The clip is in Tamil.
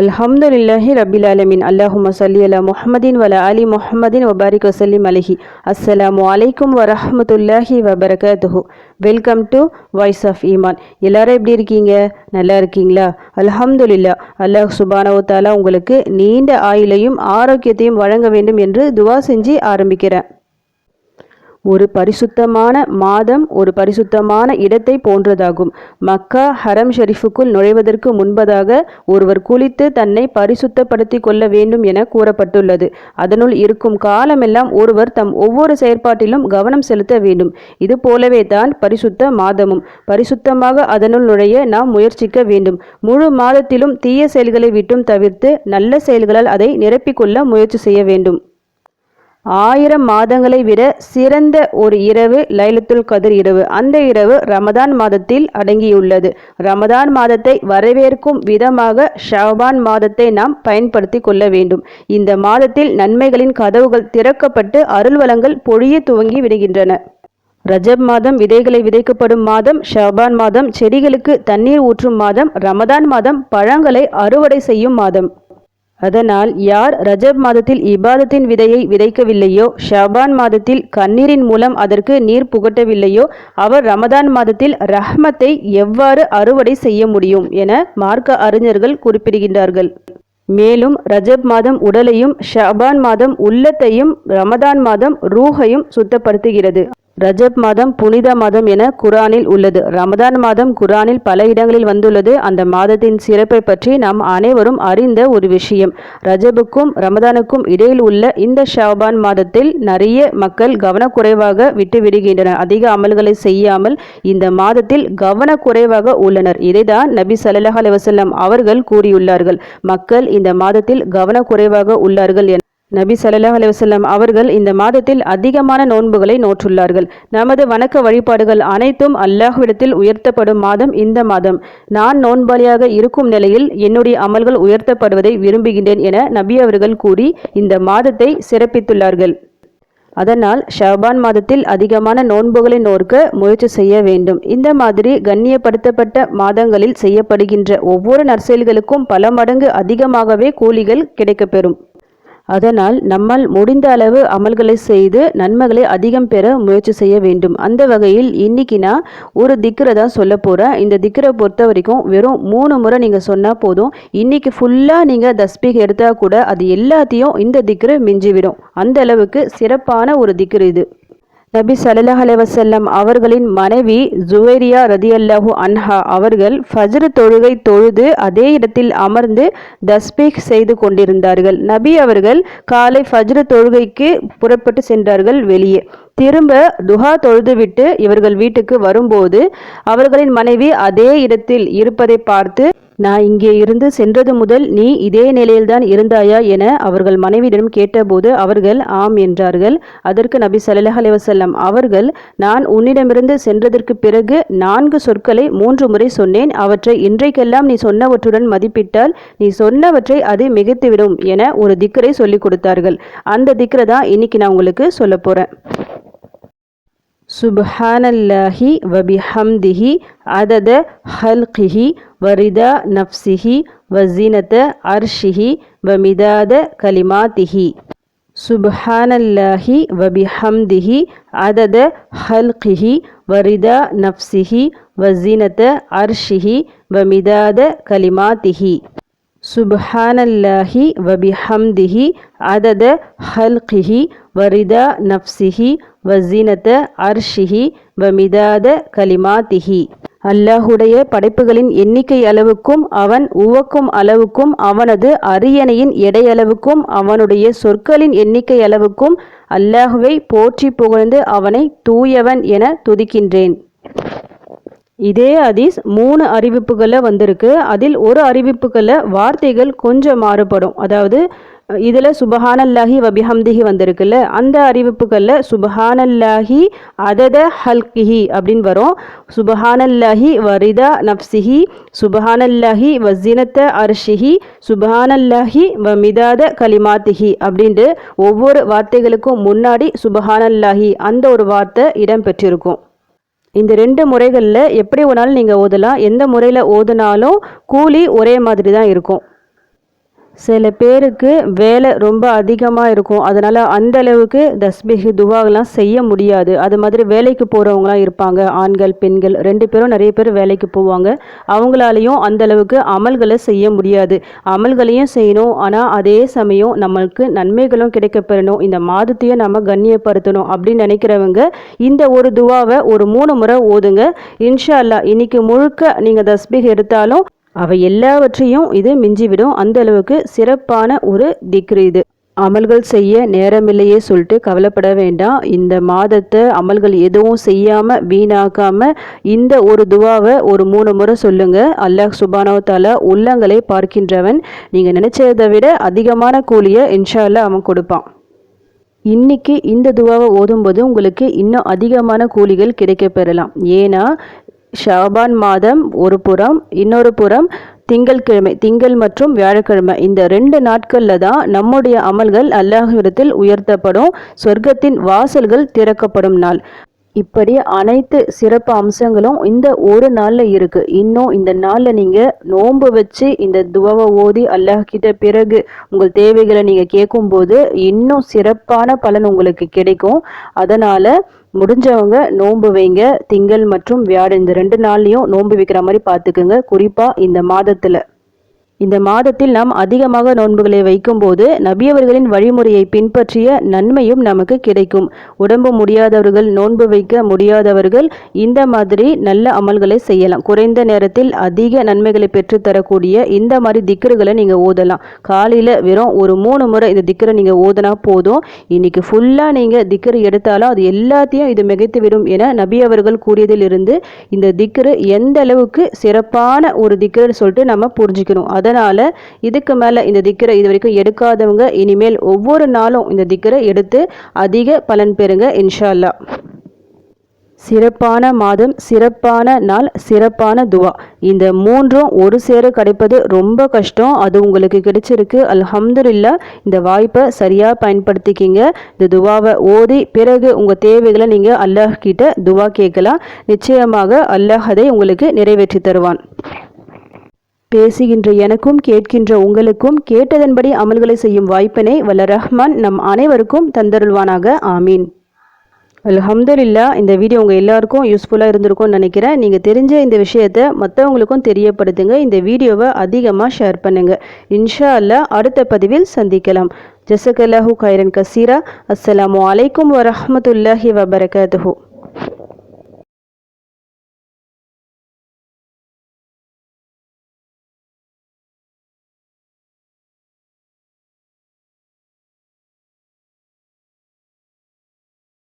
அல்ஹம்துலில்லாஹி ரபில் அலமின் அல்லாஹும சல்லி அலா முஹமதின் வல அலி முஹமதின் வபாரிக் வசல்லிம் அலஹி. அஸ்ஸலாமு அலைக்கும் வரஹ்மத்துல்லாஹி வபரகாத்துஹு. வெல்கம் டு வாய்ஸ் ஆஃப் ஈமான். எல்லாரும் எப்படி இருக்கீங்க? நல்லா இருக்கீங்களா? அல்ஹம்துலில்லா. அல்லாஹ் சுபானவத்தாலா உங்களுக்கு நீண்ட ஆயுளையும் ஆரோக்கியத்தையும் வழங்க வேண்டும் என்று துவா செஞ்சு ஆரம்பிக்கிறேன். ஒரு பரிசுத்தமான மாதம் ஒரு பரிசுத்தமான இடத்தை போன்றதாகும். மக்கா ஹரம் ஷெரீஃபுக்குள் நுழைவதற்கு முன்பதாக ஒருவர் குளித்து தன்னை பரிசுத்தப்படுத்தி கொள்ள வேண்டும் என கூறப்பட்டுள்ளது. அதனுள் இருக்கும் காலமெல்லாம் ஒருவர் தம் ஒவ்வொரு செயற்பாட்டிலும் கவனம் செலுத்த வேண்டும். இது போலவே தான் பரிசுத்த மாதமும். பரிசுத்தமாக அதனுள் நுழைய நாம் முயற்சிக்க வேண்டும். முழு மாதத்திலும் தீய செயல்களை விட்டும் தவிர்த்து நல்ல செயல்களால் அதை நிரப்பிக்கொள்ள முயற்சி செய்ய வேண்டும். ஆயிரம் மாதங்களை விட சிறந்த ஒரு இரவு லைலத்துல் கதிர் இரவு. அந்த இரவு ரமதான் மாதத்தில் அடங்கியுள்ளது. ரமதான் மாதத்தை வரவேற்கும் விதமாக ஷாபான் மாதத்தை நாம் பயன்படுத்தி கொள்ள வேண்டும். இந்த மாதத்தில் நன்மைகளின் கதவுகள் திறக்கப்பட்டு அருள்வளங்கள் பொழிய துவங்கி விடுகின்றன. ரஜப் மாதம் விதைகளை விதைக்கப்படும் மாதம் ஷாபான் மாதம் செடிகளுக்கு தண்ணீர் ஊற்றும் மாதம் ரமதான் மாதம் பழங்களை அறுவடை செய்யும் மாதம். அதனால் யார் ரஜப் மாதத்தில் இபாதத்தின் விதையை விதைக்கவில்லையோ ஷபான் மாதத்தில் கண்ணீரின் மூலம் அதற்கு நீர் புகட்டவில்லையோ அவர் ரமதான் மாதத்தில் ரஹ்மத்தை எவ்வாறு அறுவடை செய்ய முடியும் என மார்க்க அறிஞர்கள் குறிப்பிடுகின்றார்கள். மேலும் ரஜப் மாதம் உடலையும் ஷபான் மாதம் உள்ளத்தையும் ரமதான் மாதம் ரூஹையும் சுத்தப்படுத்துகிறது. ரஜப் மாதம் புனித மாதம் என குரானில் உள்ளது. ரமதான் மாதம் குரானில் பல இடங்களில் வந்துள்ளது. அந்த மாதத்தின் சிறப்பை பற்றி நாம் அனைவரும் அறிந்த ஒரு விஷயம். ரஜபுக்கும் ரமதானுக்கும் இடையில் உள்ள இந்த ஷாபான் மாதத்தில் நிறைய மக்கள் கவனக்குறைவாக விட்டுவிடுகின்றனர். அதிக அமல்களை செய்யாமல் இந்த மாதத்தில் கவனக்குறைவாக உள்ளனர். இதைதான் நபி சல்லாஹ் அலுவலம் அவர்கள் கூறியுள்ளார்கள். மக்கள் இந்த மாதத்தில் கவனக்குறைவாக உள்ளார்கள் என நபி சல்லாஹ் அலுவலம் அவர்கள் இந்த மாதத்தில் அதிகமான நோன்புகளை நோற்றுள்ளார்கள். நமது வணக்க வழிபாடுகள் அனைத்தும் அல்லாஹ்விடத்தில் உயர்த்தப்படும் மாதம் இந்த மாதம். நான் நோன்பாளியாக இருக்கும் நிலையில் என்னுடைய அமல்கள் உயர்த்தப்படுவதை விரும்புகின்றேன் என நபி அவர்கள் கூறி இந்த மாதத்தை சிறப்பித்துள்ளார்கள். அதனால் ஷபான் மாதத்தில் அதிகமான நோன்புகளை நோர்க்க முயற்சி செய்ய வேண்டும். இந்த மாதிரி கண்ணியப்படுத்தப்பட்ட மாதங்களில் செய்யப்படுகின்ற ஒவ்வொரு நற்செயல்களுக்கும் பல மடங்கு அதிகமாகவே கூலிகள் கிடைக்கப்பெறும். அதனால் நம்மால் முடிந்த அளவு அமல்களை செய்து நன்மைகளை அதிகம் பெற முயற்சி செய்ய வேண்டும். அந்த வகையில் இன்னைக்கு நான் ஒரு திக்கரை தான் சொல்ல போகிறேன் இந்த திக்கரை பொறுத்த வரைக்கும் வெறும் மூணு முறை நீங்கள் சொன்னால் போதும். இன்னைக்கு ஃபுல்லாக நீங்கள் தஸ்பீக் எடுத்தால் கூட அது எல்லாத்தையும் இந்த திக்கரை மிஞ்சிவிடும். அந்த அளவுக்கு சிறப்பான ஒரு திக்கர் இது. நபி சல்லாஹ் அலைவசல்லம் அவர்களின் மனைவி ஜுவேரியா ரதியல்லாஹு அன்ஹா அவர்கள் ஃபஜ்ர் தொழுகை தொழுது அதே இடத்தில் அமர்ந்து தஸ்பீக் செய்து கொண்டிருந்தார்கள். நபி அவர்கள் காலை ஃபஜ்ர் தொழுகைக்கு புறப்பட்டு சென்றார்கள் வெளியே. திரும்ப துஹா தொழுதுவிட்டு இவர்கள் வீட்டுக்கு வரும்போது அவர்களின் மனைவி அதே இடத்தில் இருப்பதை பார்த்து நான் இங்கே இருந்து சென்றது முதல் நீ இதே நிலையில்தான் இருந்தாயா? என அவர்கள் மனைவியிடம் கேட்டபோது அவர்கள் ஆம் என்றார்கள். அதற்கு நபி சல்லாஹ் அலைவசல்லம் அவர்கள் நான் உன்னிடமிருந்து சென்றதற்கு பிறகு நான்கு சொற்களை மூன்று முறை சொன்னேன். அவற்றை இன்றைக்கெல்லாம் நீ சொன்னவற்றுடன் மதிப்பிட்டால் நீ சொன்னவற்றை அது மிகைத்துவிடும் என ஒரு திக்கரை சொல்லிக் கொடுத்தார்கள். அந்த திக்கரை தான் இன்னைக்கு நான் உங்களுக்கு சொல்ல போகிறேன் സുബ്ഹാനല്ലാഹി വബിഹംദിഹി അതത് ഹൽഖിഹി വറിദ നഫ്സിഹി വസീനത്ത് അർഷിഹി വമിദാദ കലിമാതിഹി സുബ്ഹാനല്ലാഹി വബിഹംദിഹി അതത് ഹൽഖിഹി വറിദ നഫ്സിഹി വസീനത്ത് അർഷിഹി വമിദാദ കലിമാതിഹി சுப்ஹானல்லாஹி வபிஹம்திஹி அதத ஹல்கிஹி வரிதா நஃப்சிஹி வசீனத அர்ஷிஹி வமிதாத கலிமாத்திஹி அல்லாஹுடைய படைப்புகளின் எண்ணிக்கை அளவுக்கும் அவன் உவக்கும் அளவுக்கும் அவனது அரியணையின் எடையளவுக்கும் அவனுடைய சொற்களின் எண்ணிக்கை அளவுக்கும் அல்லாஹுவை போற்றி புகழ்ந்து அவனை தூயவன் என துதிக்கின்றேன் இதே அதிஸ் மூணு அறிவிப்புகளில் வந்திருக்கு. அதில் ஒரு அறிவிப்புகளில் வார்த்தைகள் கொஞ்சம் மாறுபடும். அதாவது இதில் சுபஹானல்லாஹி வபிஹம்திஹி வந்திருக்குல்ல அந்த அறிவிப்புகளில் சுபஹானல்லாஹி அதத ஹல்கிஹி அப்படின்னு வரும். சுபஹானல்லாஹி வரிதா நப்சிஹி சுபஹானல்லாஹி வசினத்த அர்ஷிஹி சுபஹானல்லாஹி வ மிதாத கலிமாத்திஹி அப்படின்ட்டு ஒவ்வொரு வார்த்தைகளுக்கும் முன்னாடி சுபஹானல்லாஹி அந்த ஒரு வார்த்தை இடம் பெற்றிருக்கும் இந்த ரெண்டு முறைகளில் எப்படி வேணாலும் நீங்கள் ஓதலாம். எந்த முறையில் ஓதுனாலும் கூலி ஒரே மாதிரி தான் இருக்கும். சில பேருக்கு வேலை ரொம்ப அதிகமாக இருக்கும். அதனால் அந்த அளவுக்கு தஸ்பீஹ் துவாகலாம் செய்ய முடியாது. அது மாதிரி வேலைக்கு போகிறவங்களாம் இருப்பாங்க. ஆண்கள் பெண்கள் ரெண்டு பேரும் நிறைய பேர் வேலைக்கு போவாங்க. அவங்களாலையும் அந்த அளவுக்கு அமல்களை செய்ய முடியாது. அமல்களையும் செய்யணும். ஆனால் அதே சமயம் நம்மளுக்கு நன்மைகளும் கிடைக்கப்பெறணும். இந்த மாதத்தையும் நம்ம கண்ணியப்படுத்தணும் அப்படின்னு நினைக்கிறவங்க இந்த ஒரு துவாவை ஒரு மூணு முறை ஓதுங்க. இன்ஷா அல்லா இன்னைக்கு முழுக்க நீங்கள் தஸ்பீஹ் எடுத்தாலும் அவை எல்லாவற்றையும் இது மிஞ்சிவிடும். அந்த அளவுக்கு சிறப்பான ஒரு திக்ரு இது. அமல்கள் செய்ய நேரமில்லையே சொல்லிட்டு கவலைப்பட வேண்டாம். இந்த மாதத்தை அமல்கள் எதுவும் செய்யாமல் வீணாக்காமல் இந்த ஒரு துவாவை ஒரு மூணு முறை சொல்லுங்கள் அல்லாஹ் சுபானவத்தால உள்ளங்களை பார்க்கின்றவன். நீங்கள் நினச்சதை விட அதிகமான கூலியை இன்ஷா அல்லா அவன் கொடுப்பான். இன்னைக்கு இந்த துவாவை ஓதும்போது உங்களுக்கு இன்னும் அதிகமான கூலிகள் கிடைக்க பெறலாம் ஏன்னா ஷாபான் மாதம் ஒரு புறம் இன்னொரு புறம் திங்கள்கிழமை திங்கள் மற்றும் வியாழக்கிழமை. இந்த ரெண்டு நாட்களில் தான் நம்முடைய அமல்கள் அல்லாஹிடத்தில் உயர்த்தப்படும் சொர்க்கத்தின் வாசல்கள் திறக்கப்படும் நாள். இப்படி அனைத்து சிறப்பு அம்சங்களும் இந்த ஒரு நாளில் இருக்கு. இன்னும் இந்த நாளில் நீங்கள் நோன்பு வச்சு இந்த துவவை ஓதி அல்லாஹ் கிட்ட பிறகு உங்கள் தேவைகளை நீங்கள் கேட்கும்போது இன்னும் சிறப்பான பலன் உங்களுக்கு கிடைக்கும். அதனால் முடிஞ்சவங்க நோன்பு வைங்க திங்கள் மற்றும் வியாழன் இந்த ரெண்டு நாள்லையும் நோன்பு வைக்கிற மாதிரி பார்த்துக்குங்க. குறிப்பாக இந்த மாதத்தில். இந்த மாதத்தில் நாம் அதிகமாக நோன்புகளை வைக்கும்போது நபியவர்களின் வழிமுறையை பின்பற்றிய நன்மையும் நமக்கு கிடைக்கும். உடம்பு முடியாதவர்கள் நோன்பு வைக்க முடியாதவர்கள் இந்த மாதிரி நல்ல அமல்களை செய்யலாம். குறைந்த நேரத்தில் அதிக நன்மைகளை பெற்றுத்தரக்கூடிய இந்த மாதிரி திக்கர்களை நீங்கள் ஓதலாம். காலையில் வெறும் ஒரு மூணு முறை இந்த திக்கரை நீங்கள் ஓதுனா போதும். இன்னைக்கு ஃபுல்லாக நீங்கள் திக்கர் எடுத்தாலும் அது எல்லாத்தையும் இது மிகைத்து விடும் என நபி அவர்கள் கூறியதிலிருந்து இந்த திக்கரு எந்த அளவுக்கு சிறப்பான ஒரு திக்கர்னு சொல்லிட்டு நம்ம புரிஞ்சுக்கணும். அதை அதனால் இதுக்கு மேலே இந்த திக்கரை இது வரைக்கும் எடுக்காதவங்க இனிமேல் ஒவ்வொரு நாளும் இந்த திக்கரை எடுத்து அதிக பலன் பெறுங்க இன்ஷால்லா. சிறப்பான மாதம் சிறப்பான நாள் சிறப்பான துவா. இந்த மூன்றும் ஒரு சேர கிடைப்பது ரொம்ப கஷ்டம். அது உங்களுக்கு கிடைச்சிருக்கு. அல்ஹம்துல்லா இந்த வாய்ப்பை சரியாக பயன்படுத்திக்கிங்க. இந்த துவாவை ஓதி பிறகு உங்கள் தேவைகளை நீங்கள் அல்லாஹ் கிட்ட துவா கேட்கலாம். நிச்சயமாக அல்லாஹ் அதை உங்களுக்கு நிறைவேற்றி தருவான். பேசுகின்ற எனக்கும் கேட்கின்ற உங்களுக்கும் கேட்டதன்படி அமல்களை செய்யும் வாய்ப்பினை வல்ல ரஹ்மான் நம் அனைவருக்கும் தந்தருள்வானாக. ஆமீன். அலமதுல்லா இந்த வீடியோ உங்கள் எல்லாருக்கும் யூஸ்ஃபுல்லாக இருந்திருக்கும்னு நினைக்கிறேன். நீங்கள் தெரிஞ்ச இந்த விஷயத்தை மற்றவங்களுக்கும் தெரியப்படுத்துங்க. இந்த வீடியோவை அதிகமாக ஷேர் பண்ணுங்கள் இன்ஷா அல்லா அடுத்த பதிவில் சந்திக்கலாம். ஜசகல்லாஹூ கைரன் கசீரா. அஸ்லாம் வலைக்கம் வரமத்துல்லாஹி வபரகாத்து